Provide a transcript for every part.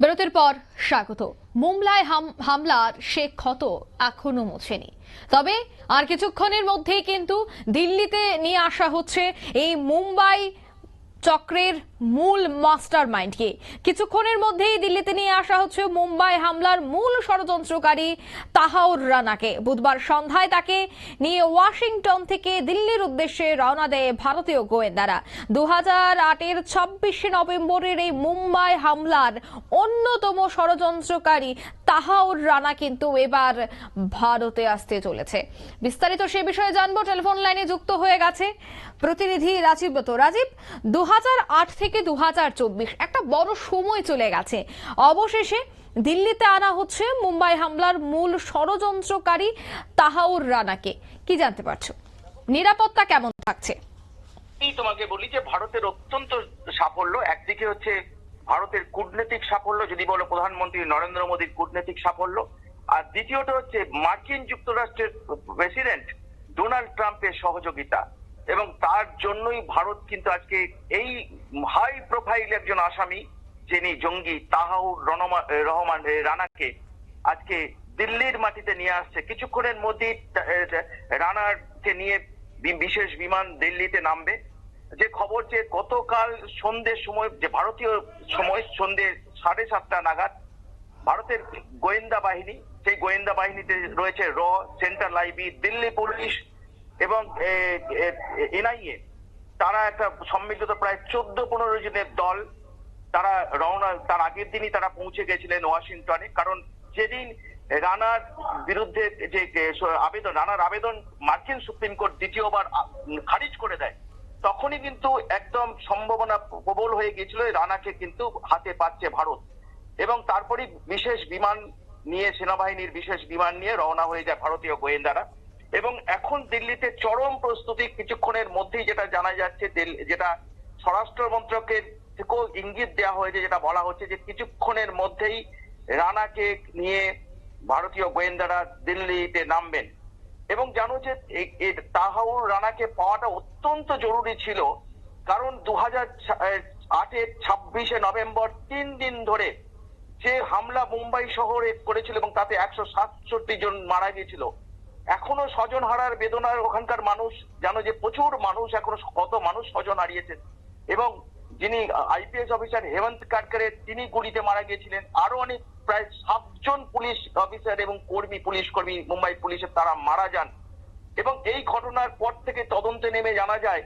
বিরতির পর স্বাগত। মুমলায় হাম- হামলার সে ক্ষত এখনও মোছেনি। তবে আর কিছুক্ষণের মধ্যেই কিন্তু দিল্লিতে নিয়ে আসা হচ্ছে এই মুম্বাই চক্রের মূল মাস্টার মাইন্ডকে কিছুক্ষণের মধ্যেই দিল্লিতে নিয়ে আসা হচ্ছে মুম্বাই হামলার মূল ষড়যন্ত্রকারী তাহাউর রানাকে। বুধবার সন্ধ্যায় তাকে নিয়ে ওয়াশিংটন থেকে দিল্লির উদ্দেশ্যে রওনা দেয় ভারতীয় গোয়েন্দারা। দু হাজার আটের ছাব্বিশে নভেম্বরের এই মুম্বাই হামলার অন্যতম ষড়যন্ত্রকারী তাহাউর রানা কিন্তু এবার ভারতে আসতে চলেছে। বিস্তারিত সে বিষয়ে জানব। টেলিফোন লাইনে যুক্ত হয়ে গেছে প্রতিনিধি রাজীব ব্রত। রাজীব, দু থেকে দু একটা বড় সময় চলে গেছে। অবশেষে দিল্লিতে আনা হচ্ছে মুম্বাই হামলার মূল ষড়যন্ত্রকারী তাহাউর রানাকে। কি জানতে পারছ? নিরাপত্তা কেমন থাকছে? তোমাকে বলি যে ভারতের অত্যন্ত সাফল্য, একদিকে হচ্ছে ভারতের কূটনৈতিক সাফল্য, যদি বলো প্রধানমন্ত্রী নরেন্দ্র মোদীর কূটনৈতিক সাফল্য, আর দ্বিতীয়টা হচ্ছে মার্কিন যুক্তরাষ্ট্রের প্রেসিডেন্ট ডোনাল্ড ট্রাম্পের সহযোগিতা। এবং তার জন্যই ভারত কিন্তু আজকে এই হাই প্রোফাইল একজন আসামি, যিনি জঙ্গি তাহাউর রহমান রানাকে আজকে দিল্লির মাটিতে নিয়ে আসছে। কিছুক্ষণের মধ্যেই রানাকে নিয়ে বিশেষ বিমান দিল্লিতে নামবে। যে খবর যে গতকাল সন্ধ্যের সময়, যে ভারতীয় সময় সন্ধ্যে সাড়ে সাতটা নাগাদ ভারতের গোয়েন্দা বাহিনী, সেই গোয়েন্দা বাহিনীতে রয়েছে র, সেন্ট্রাল আইবি, দিল্লি পুলিশ এবং এনআইএ, তারা একটা সম্মিলিত প্রায় চোদ্দ পনেরো জনের দল, তারা রওনা, তার আগের দিনই তারা পৌঁছে গেছিলেন ওয়াশিংটনে, কারণ যেদিন রানার বিরুদ্ধে যে আবেদন, রানার আবেদন মার্কিন সুপ্রিম কোর্ট দ্বিতীয়বার খারিজ করে দেয়, তখনই কিন্তু একদম সম্ভাবনা প্রবল হয়ে গিয়েছিল রানাকে কিন্তু হাতে পাচ্ছে ভারত। এবং তারপরে বিশেষ বিমান নিয়ে, সেনাবাহিনীর বিশেষ বিমান নিয়ে রওনা হয়ে যায় ভারতীয় গোয়েন্দারা। এবং এখন দিল্লিতে চরম প্রস্তুতি কিছুক্ষণের মধ্যেই যেটা জানা যাচ্ছে যেটা স্বরাষ্ট্র মন্ত্রকের থেকেও ইঙ্গিত দেওয়া হয়েছে, যেটা বলা হচ্ছে যে কিছুক্ষণের মধ্যেই রানাকে নিয়ে ভারতীয় গোয়েন্দারা দিল্লিতে নামবেন। এবং জানো যে তাহাউর রানাকে পাওয়াটা অত্যন্ত জরুরি ছিল, কারণ দু হাজার আটের ছাব্বিশে নভেম্বর তিন দিন ধরে যে হামলা মুম্বাই শহরে করেছিল এবং তাতে একশো সাতষট্টি জন মারা গিয়েছিল এখনও স্বজন হারার বেদনার ওখানকার মানুষ, জানো যে প্রচুর মানুষ এখনও কত মানুষ স্বজন হারিয়েছেন। এবং যিনি আইপিএস অফিসার হেমন্ত কাটকারে তিনি গুলিতে মারা গিয়েছিলেন। আরও অনেক, প্রায় সাতজন পুলিশ অফিসার এবং কর্মী, পুলিশ কর্মী, মুম্বাই পুলিশের তারা মারা যান। এবং এই ঘটনার পর থেকে তদন্তে নেমে জানা যায়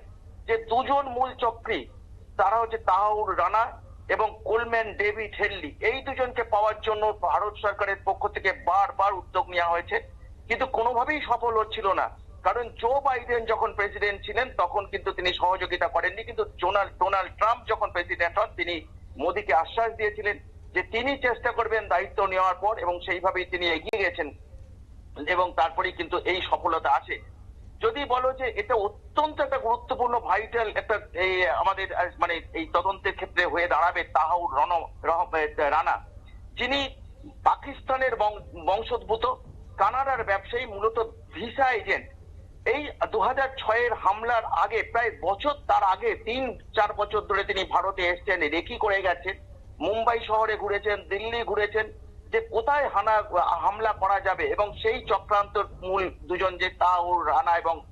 যে দুজন মূল চক্রী, তারা হচ্ছে তাহাউর রানা এবং কোলম্যান ডেভিড হেনলি। এই দুজনকে পাওয়ার জন্য ভারত সরকারের পক্ষ থেকে বারবার উদ্যোগ নেওয়া হয়েছে। কিন্তু কোনোভাবেই সফল হচ্ছিল না। কারণ জো বাইডেন যখন প্রেসিডেন্ট ছিলেন, তখন কিন্তু তিনি সহযোগিতা করেননি। কিন্তু ডোনাল্ড ডোনাল্ড ট্রাম্প যখন প্রেসিডেন্ট হন, তিনি মোদীকে আশ্বাস দিয়েছিলেন যে তিনি চেষ্টা করবেন দায়িত্ব নেওয়ার পর এবং সেইভাবেই তিনি এগিয়ে গেছেন এবং তারপরেই কিন্তু এই সফলতা আসে যদি বলো যে এটা অত্যন্ত একটা গুরুত্বপূর্ণ ভাইটাল একটা এই আমাদের মানে এই তদন্তের ক্ষেত্রে হয়ে দাঁড়াবে তাহাউর রন। যিনি পাকিস্তানের বংশোদ্ভূত কানাডার ব্যবসায়ী মূলত ভিসা এজেন্ট। এই দু হাজার ছয়ের হামলার আগে প্রায় বছর তার আগে তিন, চার বছর ধরে তিনি ভারতে এসছেন, রেকি করে গেছেন, মুম্বাই শহরে ঘুরেছেন, দিল্লি ঘুরেছেন, যে কোথায় হানা, হামলা করা যাবে এবং সেই চক্রান্তর মূল দুজন যে তাহুর, রানা এবং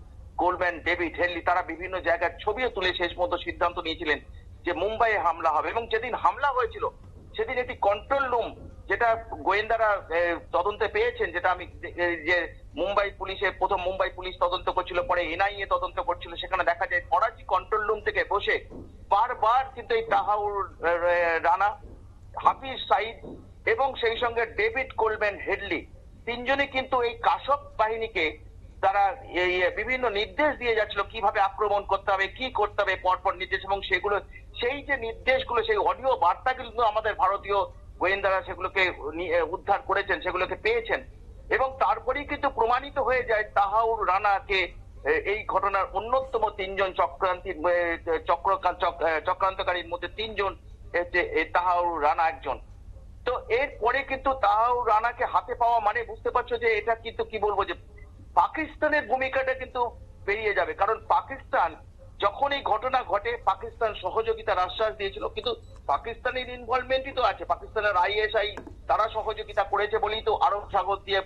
গোল্ডম্যান ডেভিড হেনলি, তারা বিভিন্ন জায়গার ছবিও তুলে শেষ মতো সিদ্ধান্ত নিয়েছিলেন যে মুম্বাইয়ে হামলা হবে এবং যেদিন হামলা হয়েছিল, সেদিন একটি কন্ট্রোল রুম যেটা গোয়েন্দারা তদন্তে পেয়েছেন, যেটা আমি যে- মুম্বাই পুলিশের প্রথম মুম্বাই পুলিশ তদন্ত করছিল, পরে এনআইএ তদন্ত করছিল, সেখানে দেখা যায় করাচি কন্ট্রোল রুম থেকে বসে বারবার কিন্তু এই তাহাউর রানা, হাফিজ সাইদ এবং সেই সঙ্গে ডেভিড কোলম্যান হেডলি তিনজনে কিন্তু এই কাশক বাহিনীকে তারা বিভিন্ন নির্দেশ দিয়ে যাচ্ছিল, কীভাবে আক্রমণ করতে হবে, কি করতে হবে, পরপর নির্দেশ এবং সেগুলো, সেই যে নির্দেশগুলো, সেই অডিও বার্তা কিন্তু আমাদের ভারতীয় গোয়েন্দারা সেগুলোকে উদ্ধার করেছেন, সেগুলোকে পেয়েছেন। এবং তারপরেই কিন্তু প্রমাণিত হয়ে যায় তাহাউর রানাকে এই ঘটনার অন্যতম তিনজন চক্রান্তি চক্র চক্রান্তকারীর মধ্যে তিনজন তাহাউর রানা একজন। তো এরপরে কিন্তু তাহাউর রানাকে হাতে পাওয়া মানে বুঝতে পারছ যে এটা কিন্তু কি বলব যে পাকিস্তানের ভূমিকাটা কিন্তু পেরিয়ে যাবে। কারণ পাকিস্তান যখন এই ঘটনা ঘটে, পাকিস্তান সহযোগিতার আশ্বাস দিয়েছিল, কিন্তু পাকিস্তানের ইনভলভমেন্টই তো আছে। পাকিস্তানের আইএসআই তারা সহযোগিতা করেছে বলেই তো আরব সাগর দিয়ে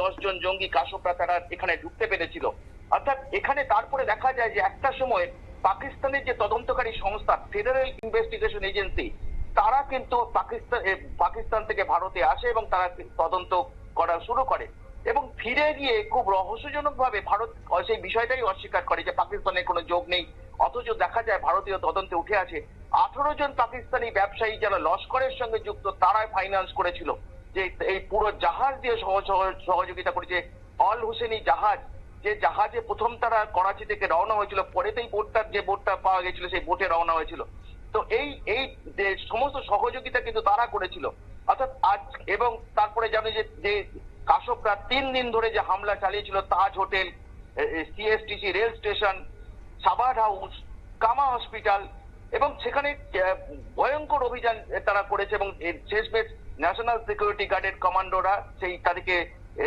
দশ জন জঙ্গি কাশপরা তারা এখানে ঢুকতে পেরেছিল। অর্থাৎ এখানে তারপরে দেখা যায় যে একটা সময় পাকিস্তানের যে তদন্তকারী সংস্থা ফেডারেল ইনভেস্টিগেশন এজেন্সি তারা কিন্তু পাকিস্তান পাকিস্তান থেকে ভারতে আসে এবং তারা তদন্ত করা শুরু করে। এবং ফিরে গিয়ে খুব রহস্যজনক ভাবে ভারত, সেই বিষয়টাই অস্বীকার করে যে পাকিস্তানের কোনো যোগ নেই। অথচ দেখা যায় ভারতীয় তদন্তে উঠে আসে আঠারো জন পাকিস্তানি ব্যবসায়ী যারা লস্করের সঙ্গে যুক্ত, তারাই ফাইন্যান্স করেছিল। যে এই পুরো জাহাজ দিয়ে সহ- সহ- সহযোগিতা করেছে। অল হোসেনি জাহাজ, যে জাহাজে প্রথম তারা করাচি থেকে রওনা হয়েছিল, পরেতেই বোটটার যে বোটটা পাওয়া গেছিল, সেই বোটে রওনা হয়েছিল। তো এই এই যে সমস্ত সহযোগিতা কিন্তু তারা করেছিল। অর্থাৎ আজ এবং তারপরে জানো যে যে কাশকরা তিন দিন ধরে যে হামলা চালিয়েছিল, Taj hotel CSTC rail station Chabad house Cama hospital এবং সেখানে ভয়ঙ্কর অভিযান তারা করেছে এবং শেষমেশ ন্যাশনাল সিকিউরিটি গার্ডের কমান্ডোরা সেই তাদেরকে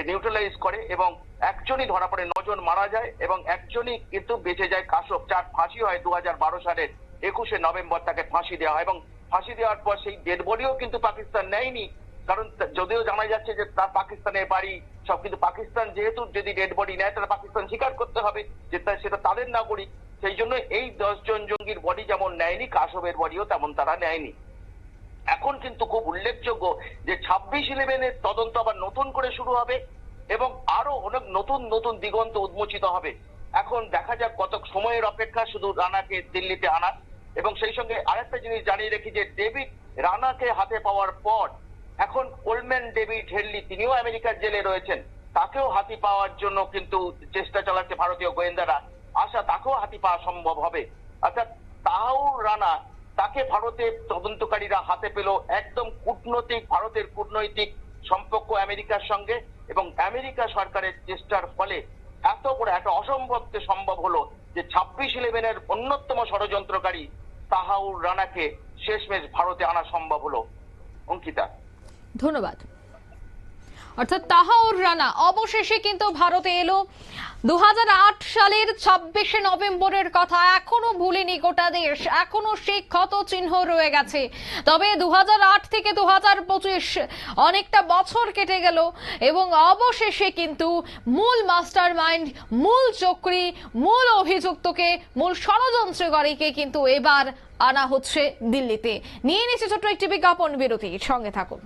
নিউট্রালাইজ করে এবং একজনই ধরা পড়ে, নজন মারা যায় এবং একজনই কিন্তু বেঁচে যায় কাশব যার ফাঁসি হয় দু বারো সালের একুশে নভেম্বর তাকে ফাঁসি দেওয়া হয় এবং ফাঁসি দেওয়ার পর সেই ডেড বডিও কিন্তু পাকিস্তান নেয়নি। কারণ যদিও জানা যাচ্ছে যে তার পাকিস্তানের বাড়ি, সব কিন্তু পাকিস্তান যেহেতু যদি ডেড বডি নেয়, তাহলে পাকিস্তান স্বীকার করতে হবে যে সেটা তাদের নাগরিক। সেই জন্য এই দশ জন জঙ্গির বডি যেমন নেয়নি কাশবের বডিও তেমন তারা নেয়নি। এখন কিন্তু খুব উল্লেখযোগ্য যে ছাব্বিশ ইলেভেনের তদন্ত আবার নতুন করে শুরু হবে এবং আরও অনেক নতুন নতুন দিগন্ত উন্মোচিত হবে। এখন দেখা যাক কত সময়ের অপেক্ষা শুধু রানাকে দিল্লিতে আনার এবং সেই সঙ্গে আরেকটা জিনিস জানিয়ে রেখি যে ডেভিড রানাকে হাতে পাওয়ার পর এখন কোলম্যান ডেভিড হেডলি তিনিও আমেরিকার জেলে রয়েছেন। তাকেও হাতি পাওয়ার জন্য কিন্তু চেষ্টা চালাচ্ছে ভারতীয় গোয়েন্দারা। আশা তাকেও হাতি পাওয়া সম্ভব হবে। অর্থাৎ তাহাউর রানা, তাকে ভারতের তদন্তকারীরা হাতে পেল একদম কূটনৈতিক, ভারতের কূটনৈতিক সম্পর্ক আমেরিকার সঙ্গে এবং আমেরিকা সরকারের চেষ্টার ফলে এত বড় একটা অসম্ভবকে সম্ভব হলো যে ছাব্বিশ ইলেভেনের অন্যতম ষড়যন্ত্রকারী তাহাউর রানাকে শেষমেশ ভারতে আনা সম্ভব হলো। অঙ্কিতা। ধন্যবাদ। অর্থাৎ তাহাউর রানা অবশেষে কিন্তু ভারতে এলো। দু হাজার আট সালের ছাব্বিশে নভেম্বরের কথা এখনও ভুলেনি গোটা দেশ। এখনও সেই ক্ষত চিহ্ন রয়ে গেছে। তবে দু হাজার আট থেকে দু হাজার পঁচিশ অনেকটা বছর কেটে গেল এবং অবশেষে কিন্তু মূল মাস্টার মাইন্ড মূল চক্রী, মূল অভিযুক্তকে, মূল ষড়যন্ত্রকারীকে কিন্তু এবার আনা হচ্ছে দিল্লিতে। নিয়ে নিচ্ছে ছোট্ট একটি বিজ্ঞাপন বিরতি। সঙ্গে থাকুন।